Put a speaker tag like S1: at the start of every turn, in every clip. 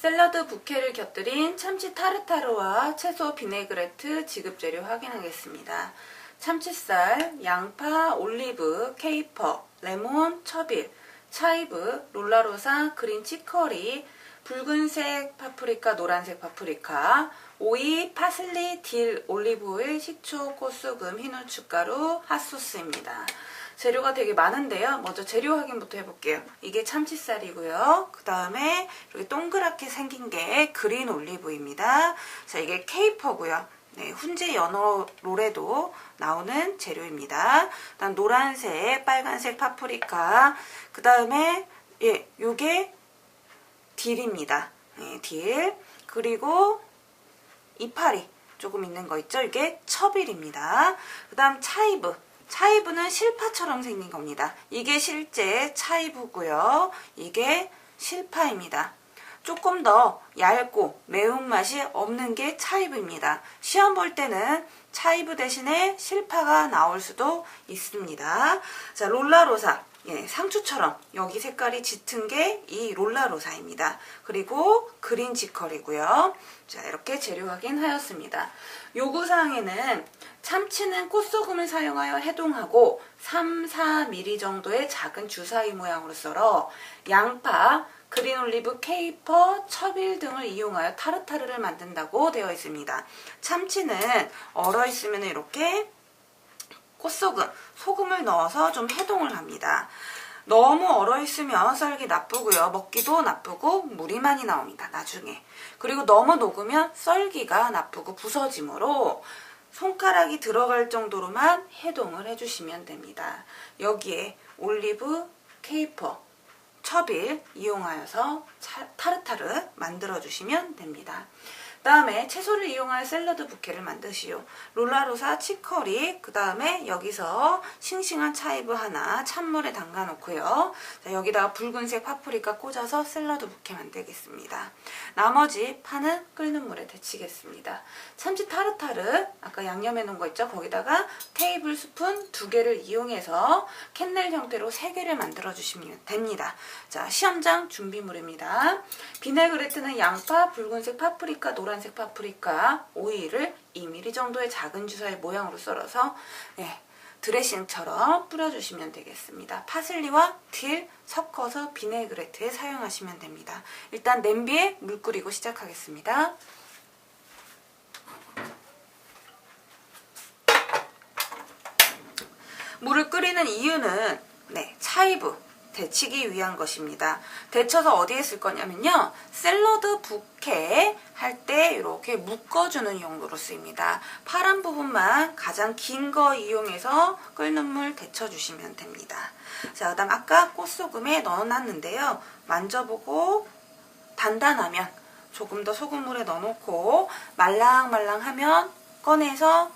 S1: 샐러드 부케를 곁들인 참치 타르타르와 채소 비네그레트 지급 재료 확인하겠습니다. 참치살, 양파, 올리브, 케이퍼, 레몬, 처빌, 차이브, 롤라로사, 그린 치커리, 붉은색 파프리카, 노란색 파프리카, 오이, 파슬리, 딜, 올리브오일, 식초, 꽃소금, 흰후춧가루, 핫소스입니다. 재료가 되게 많은데요. 먼저 재료 확인부터 해볼게요. 이게 참치살이고요. 그 다음에 이렇게 동그랗게 생긴 게 그린 올리브입니다. 자, 이게 케이퍼고요. 네, 훈제 연어 롤에도 나오는 재료입니다. 그다음 노란색, 빨간색 파프리카. 그 다음에 예, 요게 딜입니다. 네, 딜. 그리고 이파리 조금 있는 거 있죠? 이게 처빌입니다. 그 다음 차이브. 차이브는 실파처럼 생긴 겁니다. 이게 실제 차이브고요. 이게 실파입니다. 조금 더 얇고 매운맛이 없는 게 차이브입니다. 시험 볼 때는 차이브 대신에 실파가 나올 수도 있습니다. 자, 롤라로사. 예, 상추처럼 여기 색깔이 짙은 게 이 롤라로사입니다. 그리고 그린 지컬이고요. 자, 이렇게 재료 확인하였습니다. 요구사항에는 참치는 꽃소금을 사용하여 해동하고 3, 4mm 정도의 작은 주사위 모양으로 썰어 양파, 그린 올리브, 케이퍼, 처빌 등을 이용하여 타르타르를 만든다고 되어 있습니다. 참치는 얼어 있으면 이렇게 꽃소금, 소금을 넣어서 좀 해동을 합니다. 너무 얼어 있으면 썰기 나쁘고요. 먹기도 나쁘고 물이 많이 나옵니다. 나중에. 그리고 너무 녹으면 썰기가 나쁘고 부서지므로 손가락이 들어갈 정도로만 해동을 해주시면 됩니다. 여기에 올리브, 케이퍼, 처빌 이용하여서 차- 타르타르 만들어주시면 됩니다. 다음에 채소를 이용한 샐러드 부케를 만드시오. 롤라로사 치커리, 그 다음에 여기서 싱싱한 차이브 하나 찬물에 담가 놓고요. 자, 여기다가 붉은색 파프리카 꽂아서 샐러드 부케 만들겠습니다. 나머지 파는 끓는 물에 데치겠습니다. 참치 타르타르, 아까 양념해 놓은 거 있죠? 거기다가 테이블 스푼 두 개를 이용해서 캔넬 형태로 세 개를 만들어 주시면 됩니다. 자, 시험장 준비물입니다. 비네그레트는 양파, 붉은색 파프리카, 노란 색 파프리카, 오이를 2mm 정도의 작은 주사위 모양으로 썰어서 네, 드레싱처럼 뿌려주시면 되겠습니다. 파슬리와 딜 섞어서 비네그레트에 사용하시면 됩니다. 일단 냄비에 물 끓이고 시작하겠습니다. 물을 끓이는 이유는 네, 차이브 데치기 위한 것입니다. 데쳐서 어디에 쓸 거냐면요. 샐러드 부케 할 때 이렇게 묶어주는 용도로 쓰입니다. 파란 부분만 가장 긴 거 이용해서 끓는 물 데쳐주시면 됩니다. 자, 그 다음 아까 꽃소금에 넣어놨는데요. 만져보고 단단하면 조금 더 소금물에 넣어놓고 말랑말랑하면 꺼내서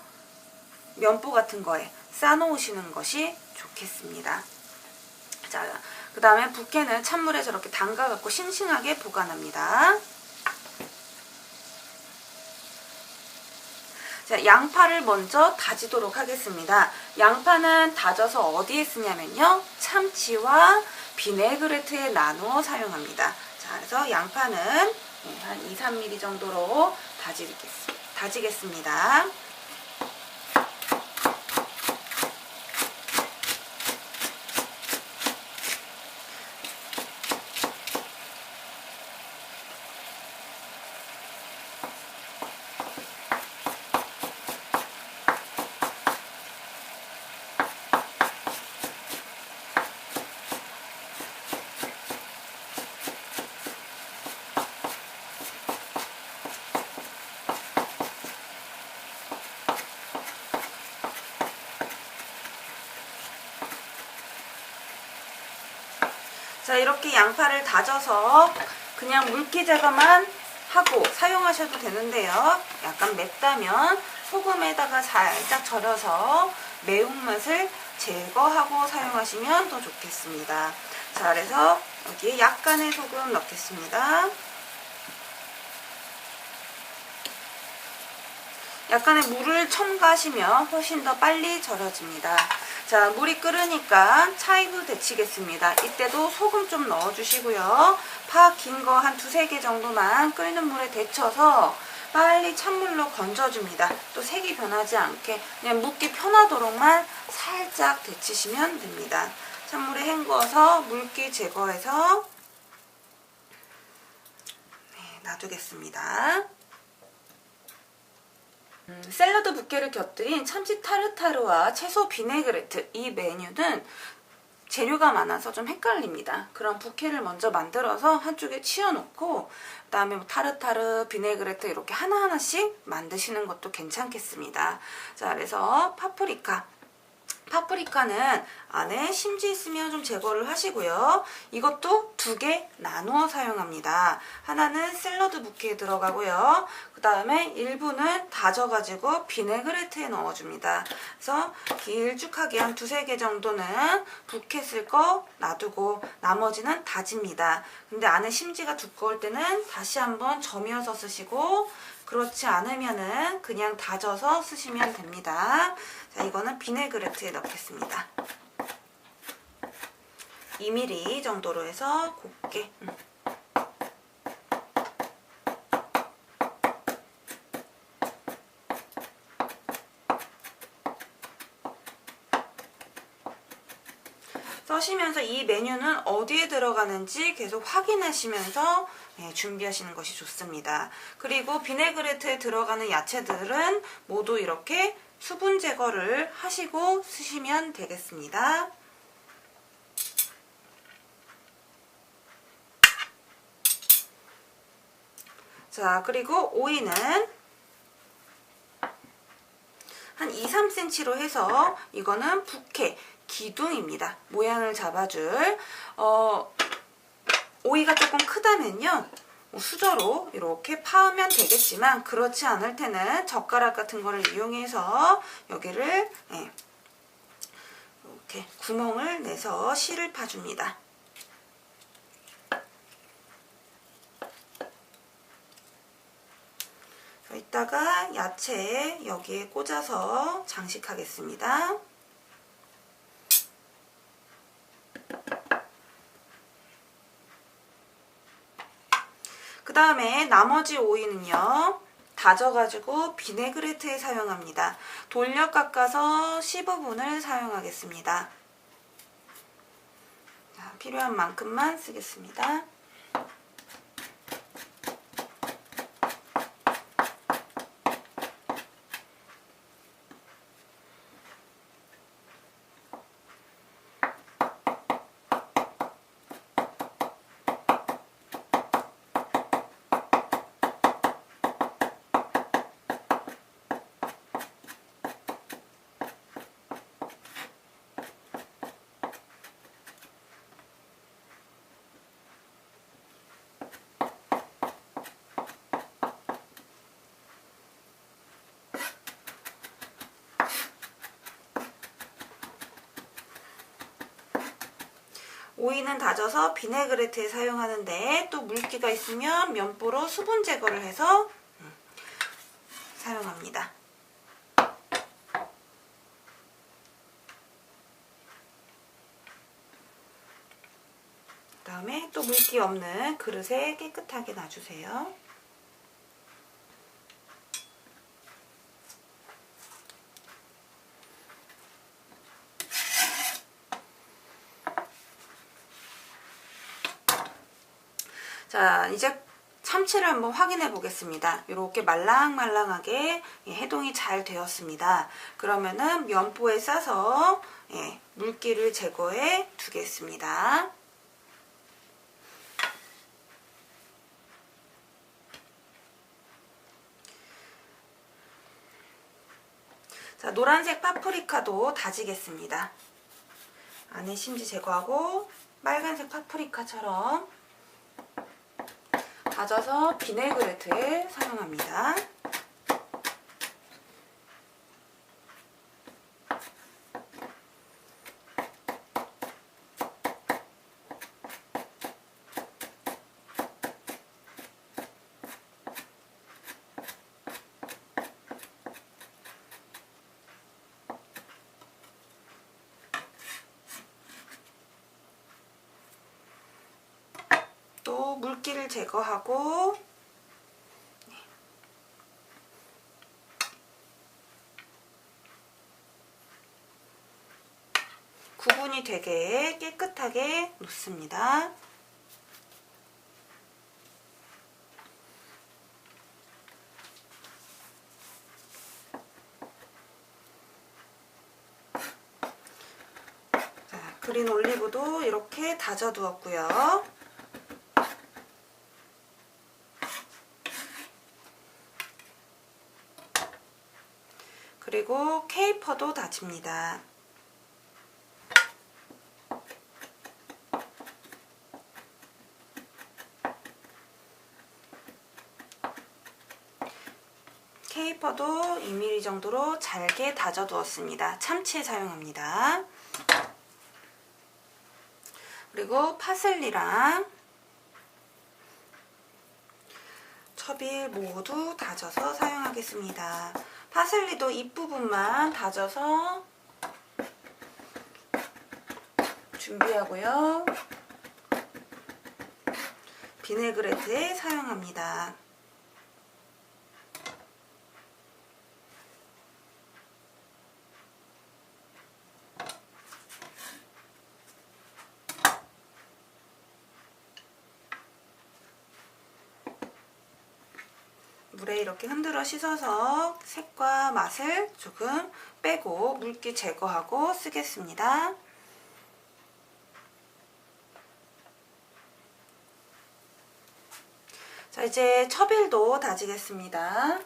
S1: 면보 같은 거에 싸놓으시는 것이 좋겠습니다. 자, 그 다음에 부케는 찬물에 저렇게 담가갖고 싱싱하게 보관합니다. 자, 양파를 먼저 다지도록 하겠습니다. 양파는 다져서 어디에 쓰냐면요. 참치와 비네그레트에 나누어 사용합니다. 자, 그래서 양파는 네, 한 2, 3mm 정도로 다지겠, 다지겠습니다. 자, 이렇게 양파를 다져서 그냥 물기 제거만 하고 사용하셔도 되는데요. 약간 맵다면 소금에다가 살짝 절여서 매운맛을 제거하고 사용하시면 더 좋겠습니다. 자, 그래서 여기에 약간의 소금 넣겠습니다. 약간의 물을 첨가하시면 훨씬 더 빨리 절여집니다. 자, 물이 끓으니까 차이브 데치겠습니다. 이때도 소금 좀 넣어주시고요. 파 긴 거 한 두세 개 정도만 끓는 물에 데쳐서 빨리 찬물로 건져줍니다. 또 색이 변하지 않게 그냥 묻기 편하도록만 살짝 데치시면 됩니다. 찬물에 헹구어서 물기 제거해서 네, 놔두겠습니다. 음, 샐러드 부케를 곁들인 참치 타르타르와 채소 비네그레트 이 메뉴는 재료가 많아서 좀 헷갈립니다. 그럼 부케를 먼저 만들어서 한쪽에 치워놓고 그다음에 뭐 타르타르, 비네그레트 이렇게 하나하나씩 만드시는 것도 괜찮겠습니다. 자, 그래서 파프리카 파프리카는 안에 심지 있으면 좀 제거를 하시고요. 이것도 두 개 나누어 사용합니다. 하나는 샐러드 부케에 들어가고요. 그 다음에 일부는 다져가지고 비네그레트에 넣어줍니다. 그래서 길쭉하게 한 두세 개 정도는 부케 쓸 거 놔두고 나머지는 다집니다. 근데 안에 심지가 두꺼울 때는 다시 한번 점여서 쓰시고 그렇지 않으면은 그냥 다져서 쓰시면 됩니다. 자, 이거는 비네그레트에 넣겠습니다. 2mm 정도로 해서 곱게 음. 써시면서 이 메뉴는 어디에 들어가는지 계속 확인하시면서 네, 준비하시는 것이 좋습니다. 그리고 비네그레트에 들어가는 야채들은 모두 이렇게 수분 제거를 하시고 쓰시면 되겠습니다. 자, 그리고 오이는 한 2, 3cm로 해서 이거는 부케, 기둥입니다. 모양을 잡아줄 어, 오이가 조금 크다면요. 뭐 수저로 이렇게 파우면 되겠지만 그렇지 않을 때는 젓가락 같은 거를 이용해서 여기를 예, 이렇게 구멍을 내서 실을 파줍니다. 이따가 야채 여기에 꽂아서 장식하겠습니다. 다음에 나머지 오이는요. 다져가지고 비네그레트에 사용합니다. 돌려 깎아서 15분을 사용하겠습니다. 자, 필요한 만큼만 쓰겠습니다. 오이는 다져서 비네그레트에 사용하는데 또 물기가 있으면 면보로 수분 제거를 해서 음, 사용합니다. 그 다음에 또 물기 없는 그릇에 깨끗하게 놔주세요. 자, 이제 참치를 한번 확인해 보겠습니다. 이렇게 말랑말랑하게 예, 해동이 잘 되었습니다. 그러면은 면보에 싸서 예, 물기를 제거해 두겠습니다. 자, 노란색 파프리카도 다지겠습니다. 안에 심지 제거하고 빨간색 파프리카처럼 다져서 비네그레트에 사용합니다. 물기를 제거하고 네. 구분이 되게 깨끗하게 놓습니다. 자, 그린 올리브도 이렇게 다져 두었고요. 그리고 케이퍼도 다집니다. 케이퍼도 2mm 정도로 잘게 다져 두었습니다. 참치에 사용합니다. 그리고 파슬리랑 첩일 모두 다져서 사용하겠습니다. 파슬리도 잎부분만 다져서 준비하고요. 비네그레트에 사용합니다. 물에 이렇게 흔들어 씻어서 색과 맛을 조금 빼고 물기 제거하고 쓰겠습니다. 자 이제 첩일도 다지겠습니다.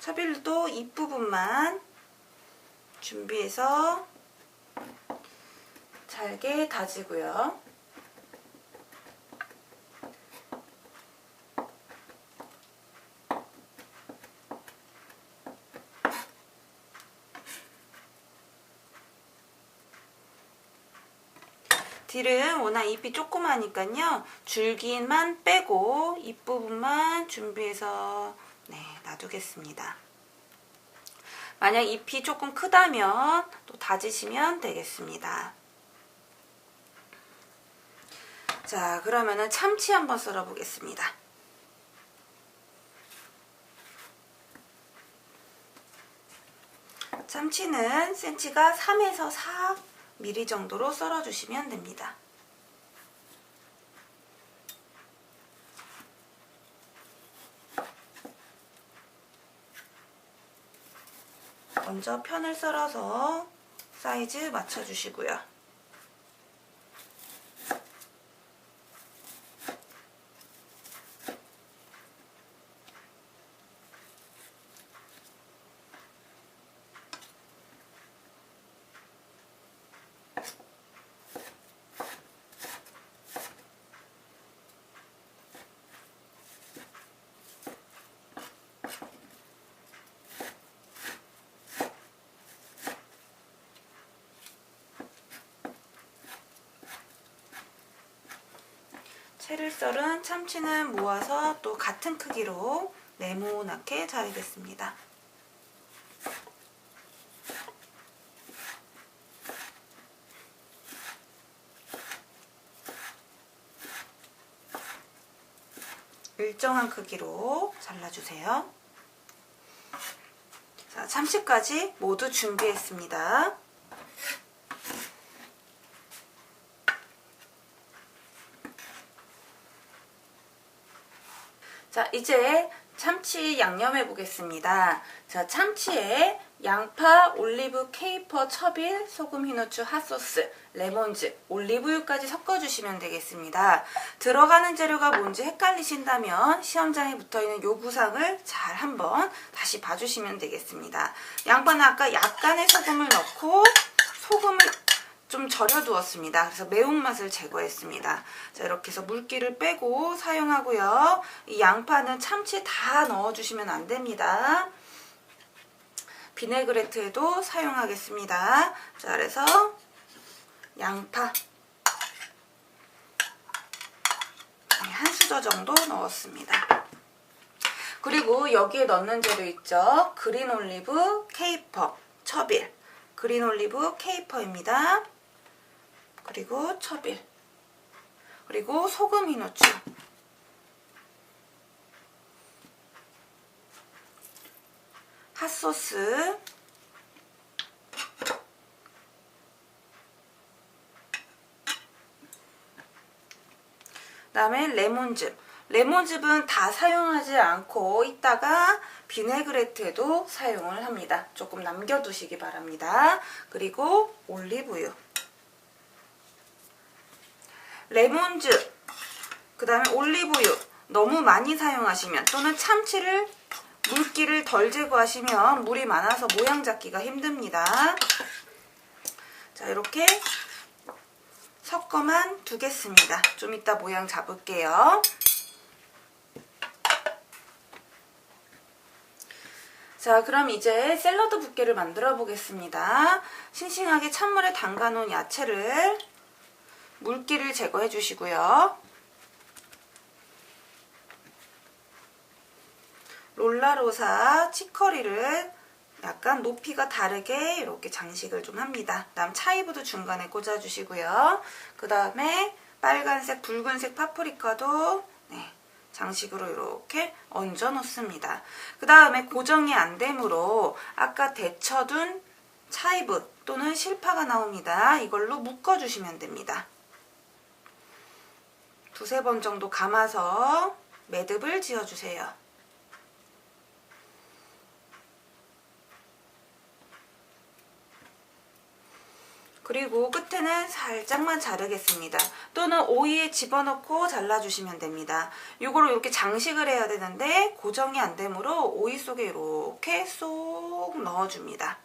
S1: 첩일도 잎부분만 준비해서 잘게 다지고요. 딜은 워낙 잎이 조그마니까요. 줄기만 빼고 잎부분만 준비해서 네, 놔두겠습니다. 만약 잎이 조금 크다면 또 다지시면 되겠습니다. 자, 그러면은 참치 한번 썰어 보겠습니다. 참치는 센치가 3에서 4mm 정도로 썰어 주시면 됩니다. 먼저 편을 썰어서 사이즈 맞춰 주시고요. 채를 썰은 참치는 모아서 또 같은 크기로 네모나게 자르겠습니다. 일정한 크기로 잘라주세요. 자, 참치까지 모두 준비했습니다. 자, 이제 참치 양념해 보겠습니다. 자, 참치에 양파, 올리브, 케이퍼, 첩일, 소금, 흰후추, 핫소스, 레몬즙, 올리브유까지 섞어주시면 되겠습니다. 들어가는 재료가 뭔지 헷갈리신다면 시험장에 붙어있는 요구사항을 잘 한번 다시 봐주시면 되겠습니다. 양파는 아까 약간의 소금을 넣고 소금을 좀 절여 두었습니다. 그래서 매운맛을 제거했습니다. 자, 이렇게 해서 물기를 빼고 사용하고요. 이 양파는 참치 다 넣어주시면 안 됩니다. 비네그레트에도 사용하겠습니다. 자, 그래서 양파 한 수저 정도 넣었습니다. 그리고 여기에 넣는 재료 있죠. 그린 올리브, 케이퍼, 첩일. 그린 올리브, 케이퍼입니다. 그리고 첩일. 그리고 소금 흰후추. 핫소스. 그다음에 레몬즙. 레몬즙은 다 사용하지 않고 이따가 비네그레트에도 사용을 합니다. 조금 남겨두시기 바랍니다. 그리고 올리브유. 레몬즙, 그 다음에 올리브유 너무 많이 사용하시면 또는 참치를 물기를 덜 제거하시면 물이 많아서 모양 잡기가 힘듭니다. 자 이렇게 섞어만 두겠습니다. 좀 이따 모양 잡을게요. 자 그럼 이제 샐러드 붓게를 만들어 보겠습니다. 싱싱하게 찬물에 담가 놓은 야채를 물기를 제거해 주시고요. 롤라로사 치커리를 약간 높이가 다르게 이렇게 장식을 좀 합니다. 그다음 차이브도 중간에 꽂아 주시고요. 그 다음에 빨간색, 붉은색 파프리카도 네, 장식으로 이렇게 얹어 놓습니다. 그 다음에 고정이 안 되므로 아까 데쳐둔 차이브 또는 실파가 나옵니다. 이걸로 묶어 주시면 됩니다. 두세 번 정도 감아서 매듭을 지어주세요. 그리고 끝에는 살짝만 자르겠습니다. 또는 오이에 집어넣고 잘라주시면 됩니다. 이거를 이렇게 장식을 해야 되는데 고정이 안 되므로 오이 속에 이렇게 쏙 넣어줍니다.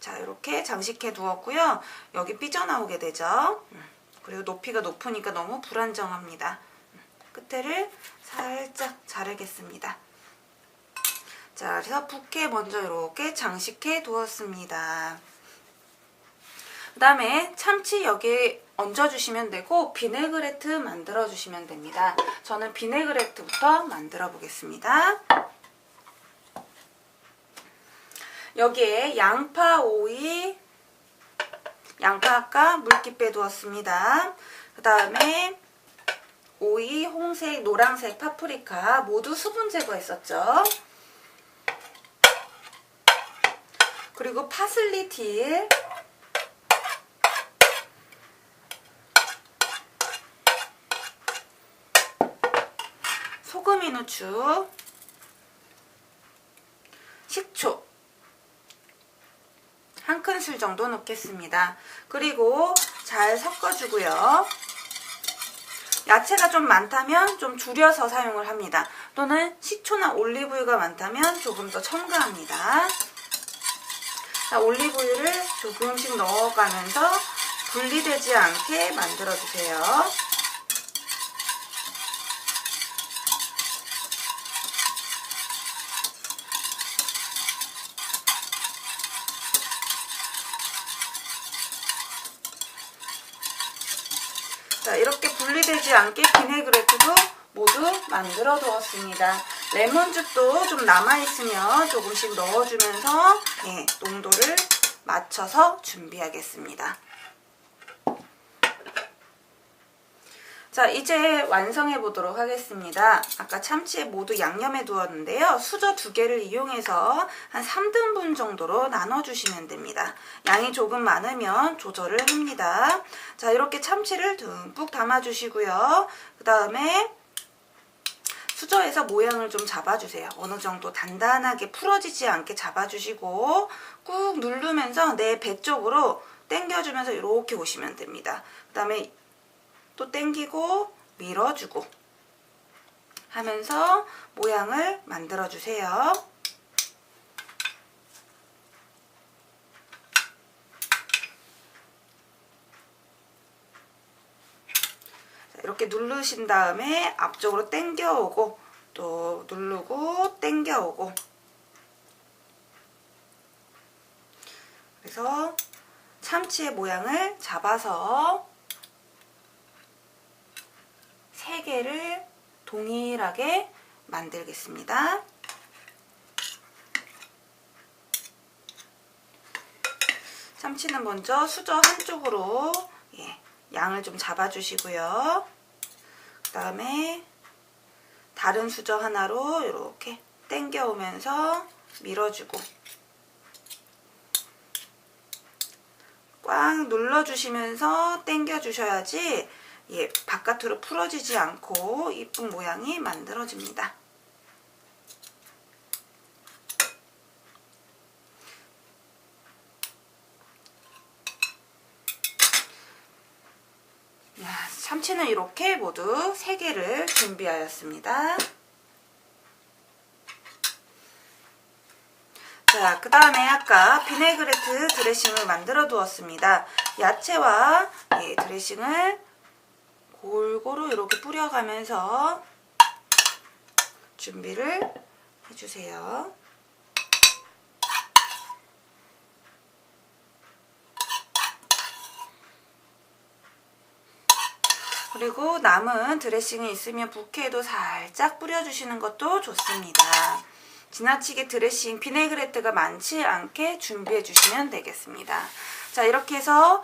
S1: 자 이렇게 장식해 두었고요. 여기 삐져나오게 되죠. 음, 그리고 높이가 높으니까 너무 불안정합니다. 음, 끝에를 살짝 자르겠습니다. 자 그래서 붓게 먼저 이렇게 장식해 두었습니다. 그 다음에 참치 여기에 얹어주시면 되고 비네그레트 만들어주시면 됩니다. 저는 비네그레트부터 만들어 보겠습니다. 여기에 양파, 오이, 양파 아까 물기 빼두었습니다. 그 다음에 오이, 홍색, 노란색, 파프리카 모두 수분 제거했었죠. 그리고 파슬리 딜, 소금 흰후추, 식초 한 큰술 정도 넣겠습니다. 그리고 잘 섞어주고요. 야채가 좀 많다면 좀 줄여서 사용을 합니다. 또는 식초나 올리브유가 많다면 조금 더 첨가합니다. 자, 올리브유를 조금씩 넣어가면서 분리되지 않게 만들어주세요. 자, 이렇게 분리되지 않게 비네그레트도 모두 만들어 두었습니다. 레몬즙도 좀 남아있으면 조금씩 넣어주면서 예, 농도를 맞춰서 준비하겠습니다. 자, 이제 완성해 보도록 하겠습니다. 아까 참치에 모두 양념해 두었는데요. 수저 두 개를 이용해서 한 3등분 정도로 나눠 주시면 됩니다. 양이 조금 많으면 조절을 합니다. 자, 이렇게 참치를 듬뿍 담아 주시고요. 그 다음에 수저에서 모양을 좀 잡아주세요. 어느 정도 단단하게 풀어지지 않게 잡아주시고 꾹 누르면서 내 배 쪽으로 당겨주면서 이렇게 오시면 됩니다. 그 다음에 또 당기고 밀어주고 하면서 모양을 만들어 주세요. 이렇게 누르신 다음에 앞쪽으로 당겨오고 또 누르고 당겨오고 그래서 참치의 모양을 잡아서 세 개를 동일하게 만들겠습니다. 참치는 먼저 수저 한쪽으로 예, 양을 좀 잡아주시고요. 다음에 다른 수저 하나로 이렇게 당겨오면서 밀어주고 꽉 눌러주시면서 당겨주셔야지 예, 바깥으로 풀어지지 않고 이쁜 모양이 만들어집니다. 야, 참치는 이렇게 모두 3개를 준비하였습니다. 자, 그 다음에 아까 비네그레트 드레싱을 만들어 두었습니다. 야채와 예, 드레싱을 골고루 이렇게 뿌려가면서 준비를 해주세요. 그리고 남은 드레싱이 있으면 부케에도 살짝 뿌려주시는 것도 좋습니다. 지나치게 드레싱, 비네그레트가 많지 않게 준비해 주시면 되겠습니다. 자, 이렇게 해서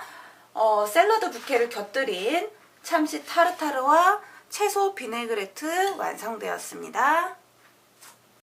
S1: 어, 샐러드 부케를 곁들인 참치 타르타르와 채소 비네그레트 완성되었습니다.